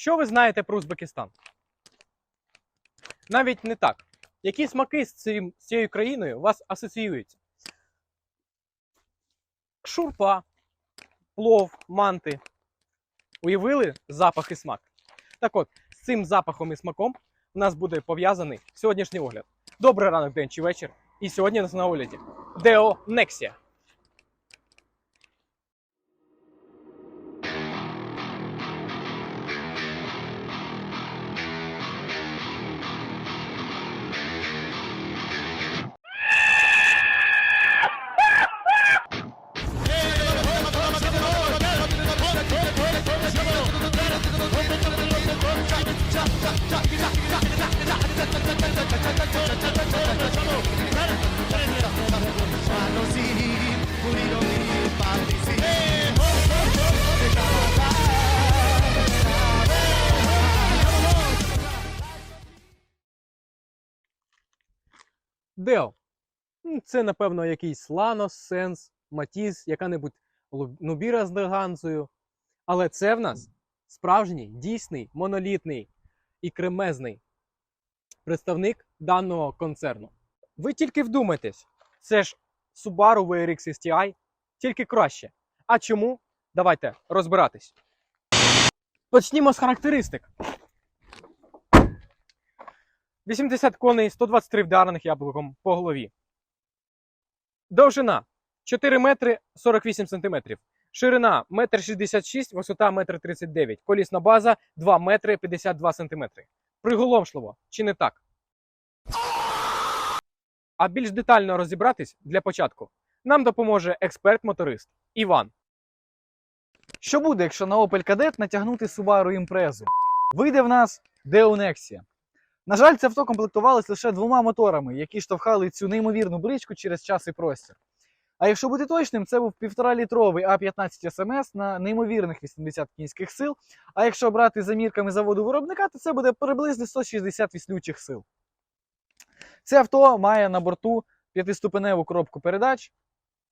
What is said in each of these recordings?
Що ви знаєте про Узбекистан? Навіть не так. Які смаки з, цим, з цією країною у вас асоціюються? Шурпа, плов, манти. Уявили запах і смак? Так от, з цим запахом і смаком у нас буде пов'язаний сьогоднішній огляд. Добрий ранок, день чи вечір. І сьогодні нас на огляді Deo Nexia. М, Це, напевно, якийсь Lanos, Sense, Matiz, яка-небудь Nubira з Деганзою. Але це в нас справжній, дійсний, монолітний і кремезний представник даного концерну. Ви тільки вдумайтесь, це ж Subaru WRX STI, тільки краще. А чому? Давайте розбиратись. Почнімо з характеристик. 80 коней, 123 вдарених яблуком по голові. Довжина 4 метри 48 сантиметрів. Ширина 1,66 м, висота 1,39 м. Колісна база 2 метри 52 сантиметри. Приголомшливо, чи не так? А більш детально розібратись для початку нам допоможе експерт-моторист Іван. Що буде, якщо на Opel Kadett натягнути Subaru Impreza? Вийде в нас Nexia. На жаль, це авто комплектувалось лише двома моторами, які штовхали цю неймовірну бричку через час і простір. А якщо бути точним, це був 1,5-літровий А15 СМС на неймовірних 80 кінських сил. А якщо брати за мірками заводу виробника, то це буде приблизно 160 віслючих сил. Це авто має на борту п'ятиступеневу коробку передач,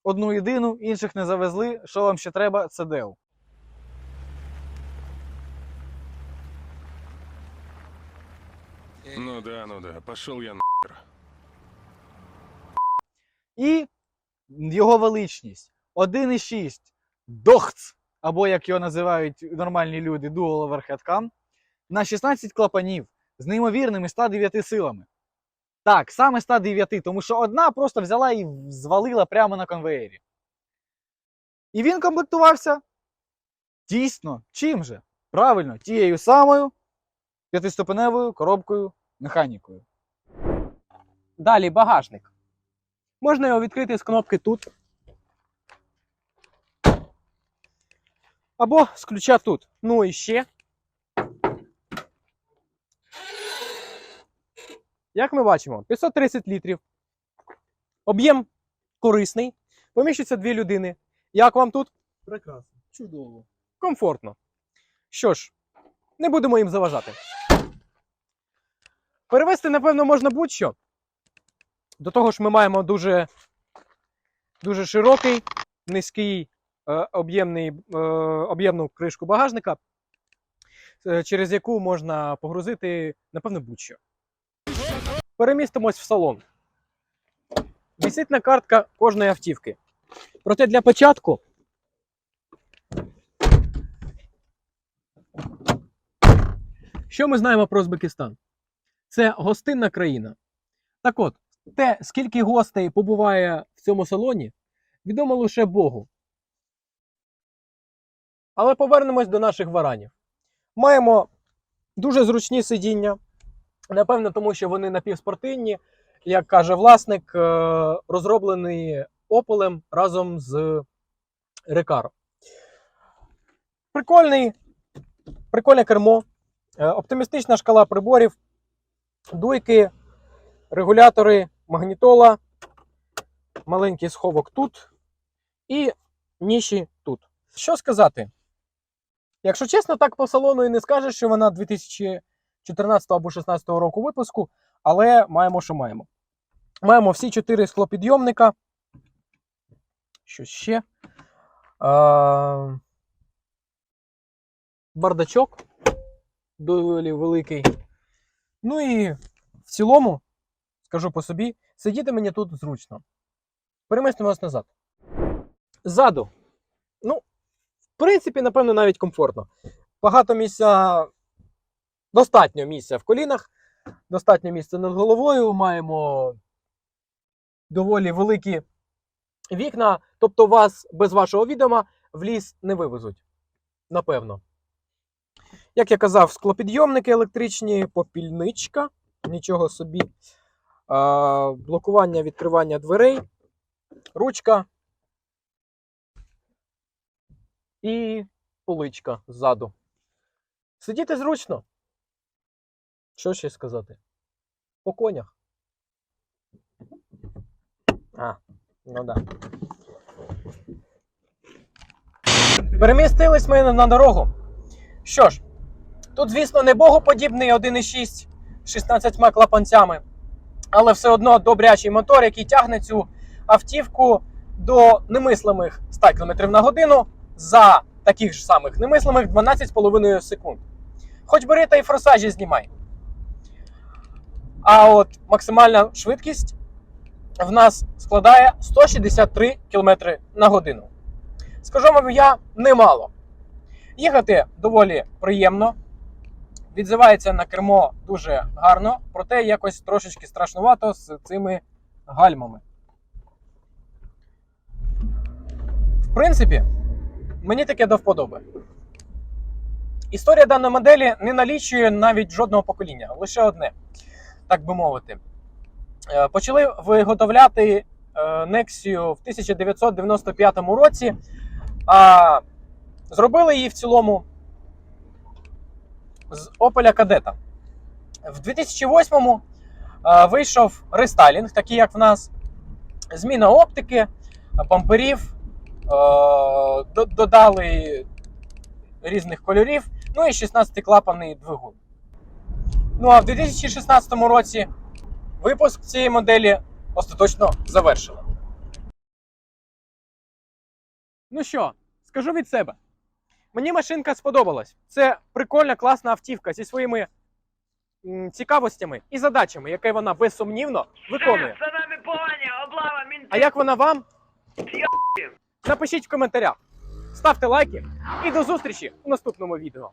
одну єдину, інших не завезли. Що вам ще треба, це Deo. Ну да, ну да, пошел я на. І його величність 1,6 дохц, або як його називають нормальні люди, Dual Overhead Cam, на 16 клапанів з неймовірними 109 силами. Так, саме 109, тому що одна просто взяла і звалила прямо на конвеєрі. І він комплектувався дійсно чим же? Правильно, тією самою п'ятиступеневою коробкою механікою. Далі багажник. Можна його відкрити з кнопки тут. Або з ключа тут. Ну і ще. Як ми бачимо, 530 літрів. Об'єм корисний. Поміщуться дві людини. Як вам тут? Прекрасно, чудово. Комфортно. Що ж, не будемо їм заважати. Перевести, напевно, можна будь-що. До того ж, ми маємо дуже, дуже широкий, низький е, об'ємний, е, об'ємну кришку багажника, е, через яку можна погрузити, напевно, будь-що. Перемістимось в салон. Віситна картка кожної автівки. Проте для початку Що ми знаємо про Узбекистан? Це гостинна країна. Так от, те, скільки гостей побуває в цьому салоні, відомо лише Богу. Але повернемось до наших варанів. Маємо дуже зручні сидіння. Напевно, тому що вони напівспортивні, як каже власник, е, розроблені Opel разом з Recaro. Прикольний, прикольне кермо. Е, Оптимістична шкала приборів, дуйки, регулятори, магнітола, маленький сховок тут і ніші тут. Що сказати? Якщо чесно, так по салону і не скажеш, що вона 2014 або 2016 року випуску, але маємо, що маємо. Маємо всі чотири склопідйомника. Що ще? А... Бардачок доволі великий. Ну і в цілому, скажу по собі, сидіти мені тут зручно. Перемістимось назад. Ззаду. Ну, в принципі, напевно, навіть комфортно. Багато місця, достатньо місця в колінах, достатньо місця над головою. Маємо доволі великі вікна, тобто вас без вашого відома в ліс не вивезуть. Напевно. Як я казав, склопідйомники електричні, попільничка, нічого собі. А, блокування відкривання дверей, ручка і поличка ззаду. Сидіти зручно. Що ще сказати? По конях. А, ну да. Перемістились ми на дорогу. Що ж, тут, звісно, не богоподібний 1,6 з 16 клапанцями, але все одно добрячий мотор, який тягне цю автівку до немислимих 100 км на годину за таких ж самих немислимих 12,5 секунд. Хоч бери та й форсажі знімай. А от максимальна швидкість в нас складає 163 км на годину. Скажу вам я немало. Їхати доволі приємно, відзивається на кермо дуже гарно, проте якось трошечки страшнувато з цими гальмами. В принципі, мені таке до вподоби. Історія даної моделі не налічує навіть жодного покоління, лише одне, так би мовити. Е, Почали виготовляти Nexia в 1995 році, а зробили її в цілому з Opel Kadett. В 2008-му е, вийшов рестайлінг, такий як в нас. Зміна оптики, бамперів, е, додали різних кольорів, ну і 16-клапаний двигун. Ну а в 2016 році випуск цієї моделі остаточно завершили. Ну що, скажу від себе. Мені машинка сподобалась. Це прикольна, класна автівка зі своїми м, цікавостями і задачами, які вона безсумнівно виконує. За нами погані, облава, мінти. А як вона вам? Напишіть в коментарях, ставте лайки і до зустрічі у наступному відео.